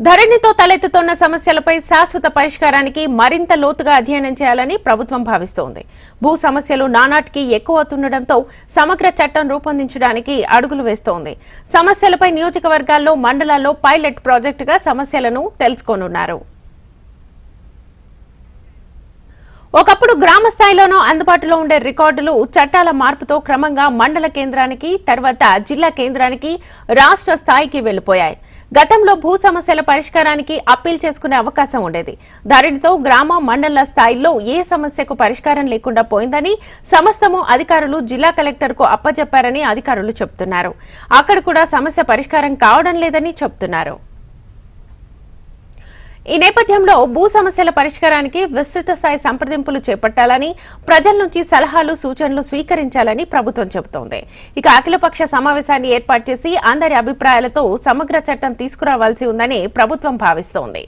ధరణితో తలెత్తుతున్న సమస్యలపై శాశ్వత పరిష్కారానికి మరింత లోతుగా అధ్యయనం చేయాలని ప్రభుత్వం భావిస్తోంది. భూ సమస్యలు నానాటికి ఎక్కువవుతుండటంతో సమగ్ర చట్టం రూపొందించడానికి అడుగులు వేస్తోంది. సమస్యలపై నియోజకవర్గాల్లో మండలాల్లో పైలట్ ప్రాజెక్టుగా సమస్యలను తెలుసుకోనున్నారు. ఒకప్పుడు గ్రామ స్థాయిలోనూ అందుబాటులో ఉండే రికార్డులు చట్టాల మార్పుతో క్రమంగా మండల కేంద్రానికి తర్వాత జిల్లా కేంద్రానికి రాష్ట్ర స్థాయికి వెళ్ళిపోయాయి గతంలో భూ సమస్యల పరిష్కారానికి అప్పీల్ చేసుకునే అవకాశం ఉండేది. దానితో గ్రామ మండల స్థాయిలో ఏ సమస్యకు పరిష్కారం లేకుండా పోయిందని సమస్తము అధికారులు జిల్లా కలెక్టర్కు అప్పజెప్పారని అధికారులు చెబుతున్నారు అక్కడ కూడా సమస్య పరిష్కారం కావడం లేదని చెబుతున్నారు ఈ నేపథ్యంలో భూ సమస్యల పరిష్కారానికి విస్తృత స్థాయి సంప్రదింపులు చేపట్టాలని ప్రజల నుంచి సలహాలు సూచనలు స్వీకరించాలని ప్రభుత్వం చెబుతోంది. ఇక అఖిలపక్ష సమావేశాన్ని ఏర్పాటు చేసి అందరి అభిప్రాయాలతో సమగ్ర చట్టం తీసుకురావాల్సి ఉందని ప్రభుత్వం భావిస్తోంది.